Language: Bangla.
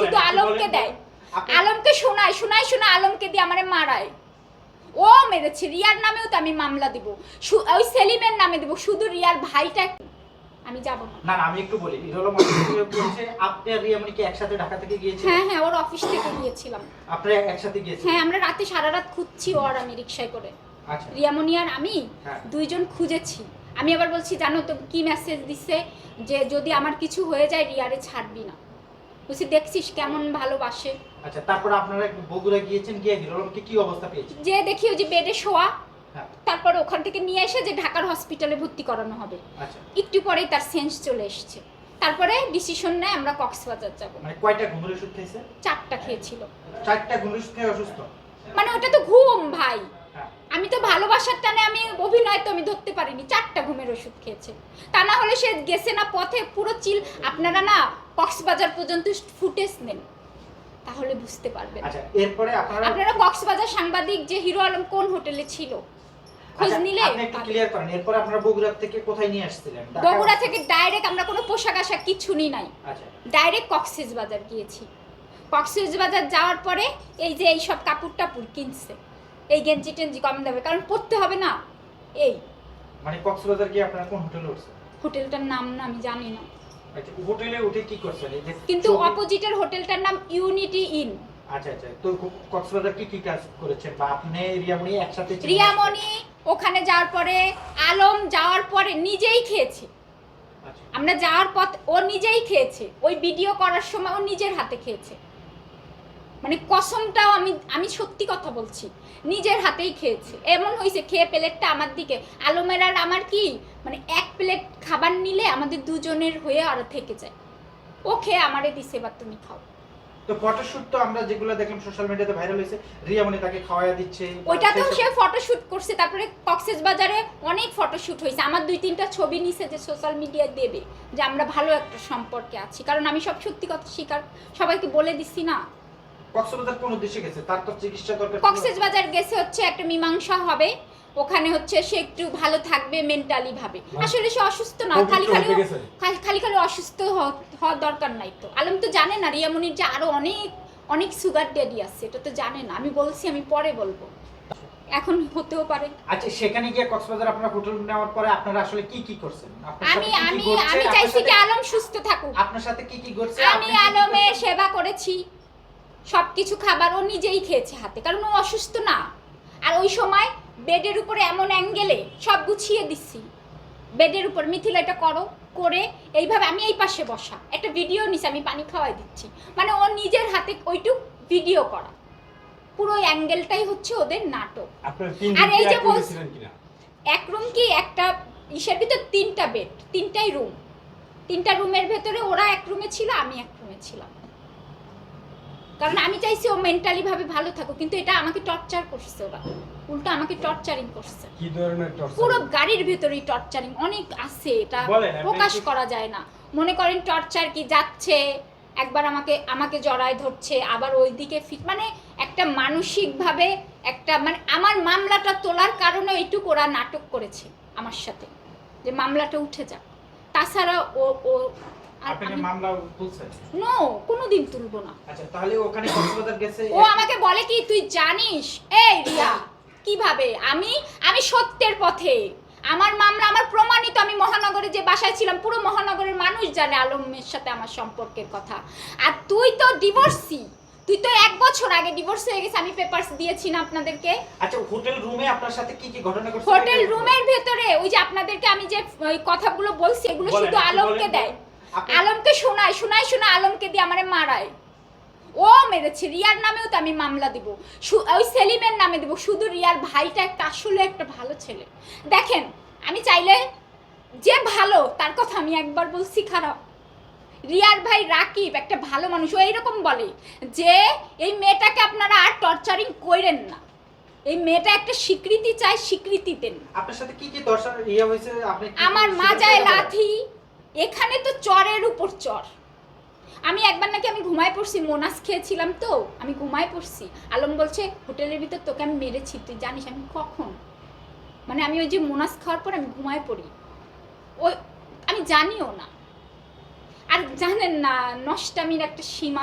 শুধু আলমকে দেয়। আলমকে শোনায় শোনায় আলমকে দিয়ে আমারে মারায়। ও মেরেছে রিয়ার নামেও তো আমি মামলা দিব। ওই সেলিমের নামে দিব শুধু রিয়ার ভাইটা আমি যাব না। না আমি একটু বলি হিরোলম বলছে আপনি আর রিয়ামণি কি একসাথে ঢাকা থেকে গিয়েছিলেন? হ্যাঁ হ্যাঁ ওর অফিস থেকে গিয়েছিলাম। আপনারা একসাথে গিয়েছিলেন? হ্যাঁ আমরা রাতে সারা রাত খুঁজছি ও আর আমি রিক্সায় করে। আচ্ছা। রিয়ামণি আর আমি হ্যাঁ। দুইজন খুঁজেছি। আমি আবার বলছি জানো তো কি মেসেজ দিছে যে যদি আমার কিছু হয়ে যায় রিয়ারে ছাড়বি না। বলছি দেখছিস কেমন ভালোবাসে? আচ্ছা তারপর আপনারা বগুড়া গিয়েছেন গিয়ে হিরোলমকে কি অবস্থা পেয়েছেন? যে দেখি ওই যে বেডে শোয়া হ্যাঁ। তারপর ওখান থেকে নিয়ে এসে যে ঢাকার হসপিটালে ভর্তি করানো হবে। আচ্ছা। একটু পরেই তার সেন্স চলে এসছে। তারপরে ডিসিশন নেয় আমরা কক্সবাজার যাব। মানে কয়টা ঘুমের ওষুধ খেয়েছে? চারটা খেয়েছিল। চারটা ঘুমের ওষুধ খেয়ে অসুস্থ? মানে ওটা তো ঘুম ভাই। আমি তো ভালোবাসার টানে আমি অভিনয় তো আমি ধরতে পারিনি চারটা ঘুমের ওষুধ খেয়েছে। তা না হলে সে গেছে না পথে পুরো চিল আপনারা না কক্সবাজার পর্যন্ত ফুটেজ নেন। তাহলে বুঝতে পারবেন। আচ্ছা এরপরে আপনারা কক্সবাজার সাংবাদিক যে হিরো আলম কোন হোটেলে ছিল? খোঁজ আচ্ছা, নিলে? আপনি একটু ক্লিয়ার করেন এরপরে আপনারা বগুড়া থেকে কোথায় নিয়ে আসছিলেন? বগুড়া থেকে ডাইরেক্ট আমরা কোনো পোশাক আশাক কিছু নিই। নাই আচ্ছা। ডাইরেক্ট কক্সেস বাজার গিয়েছি। কক্সেস বাজার যাওয়ার পরে এই যে এই সব কাপড় টাপুর কিনছে। এই গেঞ্জি টেঞ্জি কম দেবে কারণ পড়তে হবে না। এই। মানে কক্সবাজার গিয়ে আপনারা কোন হোটেলে উঠছেন? হোটেলটার নাম না আমি জানি না। আচ্ছা হোটেলে উঠে কি করছেন? এই যে কিন্তু অপোজিটের হোটেলটার নাম ইউনিটি ইন। আচ্ছা আচ্ছা তো কক্সবাজার কি কি কাজ করেছেন? বা আপনি রিয়ামণি একসাথে? রিয়ামণি ওখানে যাওয়ার পরে আলম যাওয়ার পরে নিজেই খেয়েছে। আচ্ছা। আমরা যাওয়ার পথ ও নিজেই খেয়েছে। ওই ভিডিও করার সময় ও নিজের হাতে খেয়েছে। মানে কসমটাও আমি আমি সত্যি কথা বলছি। নিজের হাতেই খেয়েছে। এমন হয়েছে খেয়ে প্লেটটা আমার দিকে। আলমের আর আমার কি? মানে এক প্লেট খাবার নিলে আমাদের দুজনের হয়ে আরও থেকে যায়। ও খেয়ে আমারে দিছে এবার তুমি খাও। তো ফটোশুট তো আমরা যেগুলো দেখলাম সোশ্যাল মিডিয়াতে ভাইরাল হয়েছে রিয়ামণি তাকে দিচ্ছে। ওইটা তো সে ফটোশুট করছে তারপরে কক্সেস বাজারে অনেক ফটোশুট হয়েছে আমার দুই তিনটা ছবি নিছে যে সোশ্যাল মিডিয়ায় দেবে যে আমরা ভালো একটা সম্পর্কে আছি। কারণ আমি সব সত্যি কথা স্বীকার সবাইকে বলে দিচ্ছি না। কক্সবাজার কোন উদ্দেশ্যে গেছে? তার তো চিকিৎসা দরকার ছিল। কক্সেস বাজার গেছে হচ্ছে একটা মীমাংসা হবে। ওখানে হচ্ছে সে একটু ভালো থাকবে মেন্টালি ভাবে। আসলে সে অসুস্থ না খালি খালি খালি- খালি অসুস্থ দরকার নাই তো। আলম তো জানে না রিয়ামনির যে আরও অনেক অনেক সুগার ড্যাডি আছে এটা তো জানে না। আমি বলছি আমি পরে বলব। এখন হতেও পারে। আচ্ছা সেখানে গিয়ে কক্সবাজার আপনারা হোটেল নেওয়ার পরে আপনারা আসলে কি কি করছেন? আমি আমি আমি চাইছি যে আলম সুস্থ থাকুক। আপনার সাথে কি কি ঘটছে? আমি আলমের সেবা করেছি। সবকিছু খাবার ও নিজেই খেয়েছে হাতে কারণ ও অসুস্থ না। আর ওই সময় বেডের উপরে এমন অ্যাঙ্গেলে সব গুছিয়ে দিচ্ছি বেডের উপর মিথিলা এটা করো করে এইভাবে আমি এই পাশে বসা। একটা ভিডিও নিছি আমি পানি খাওয়াই দিচ্ছি। মানে ও নিজের হাতে ওইটুক ভিডিও করা। পুরো অ্যাঙ্গেলটাই হচ্ছে ওদের নাটক। আর এই যে বলছ- এক রুম কি একটা ইসের ভিতর তিনটা বেড তিনটাই রুম তিনটা রুমের ভেতরে ওরা এক রুমে ছিল আমি এক রুমে ছিলাম। কারণ আমি চাইছি ও মেন্টালি ভাবে ভালো থাকুক কিন্তু এটা আমাকে টর্চার করছে ওরা। উল্টো আমাকে টর্চারিং করছে। কি ধরনের torture? পুরো গাড়ির ভেতরেই টর্চারিং অনেক আছে এটা প্রকাশ করা যায় না। মনে করেন টর্চার কি যাচ্ছে একবার আমাকে আমাকে জড়ায় ধরছে আবার ওইদিকে ফিট মানে একটা মানসিকভাবে একটা মানে আমার মামলাটা তোলার কারণে এইটুকু ওরা নাটক করেছে আমার সাথে যে মামলাটা উঠে যাক। তাছাড়া ও ও আপনাকে মামলা তুলছেন নো কোনোদিন তুলবো না। আচ্ছা তাহলে ওখানে কক্সবাজার গেছে ও আমাকে বলে কি তুই জানিস? এই রিয়া কীভাবে? আমি আমি সত্যের পথে। আমার মামলা আমার প্রমাণিত আমি মহানগরে যে বাসায় ছিলাম পুরো মহানগরের মানুষ জানে আলমের সাথে আমার সম্পর্কের কথা। আর তুই তো ডিভোর্সি তুই তো এক বছর আগে ডিভোর্স হয়ে গেছে আমি পেপারস দিয়েছি না আপনাদেরকে। আচ্ছা হোটেল রুমে আপনার সাথে কি কি ঘটনা ঘটছে? হোটেল রুমের ভেতরে ওই যে আপনাদেরকে আমি যে কথাগুলো বলছি এগুলো শুধু আলমকে দেয়। আলমকে শোনায় শোনায় শোনায় আলমকে দিয়ে আমারে মারায়। ও মেরেছে রিয়ার নামেও তো আমি মামলা দিব। ওই সেলিমের নামে দিব। শুধু রিয়ার ভাইটা একটা আসলে একটা ভালো ছেলে। দেখেন আমি চাইলে যে ভালো তার কথা আমি একবার বলছি খারাপ। রিয়ার ভাই রাকিব একটা ভালো মানুষ ও এইরকম বলে যে এই মেয়েটাকে আপনারা আর টর্চারিং করেন না। এই মেয়েটা একটা স্বীকৃতি চায় স্বীকৃতি দেন। আপনার সাথে কি কি দর্শন ইয়ে হয়েছে? আপনি আমার মাজায় লাথি এখানে তো চরের উপর চর। আমি একবার নাকি আমি ঘুমায় পড়ছি, মোনাস খেয়েছিলাম তো, আমি ঘুমায় পড়ছি। আলম বলছে, হোটেলের ভিতর তোকে আমি মেরেছি, তুই জানিস আমি কখন? মানে আমি ওই যে মোনাস খাওয়ার পর আমি ঘুমায় পড়ি। ওই, আমি জানিও না। আর জানেন না, নষ্টামির একটা সীমা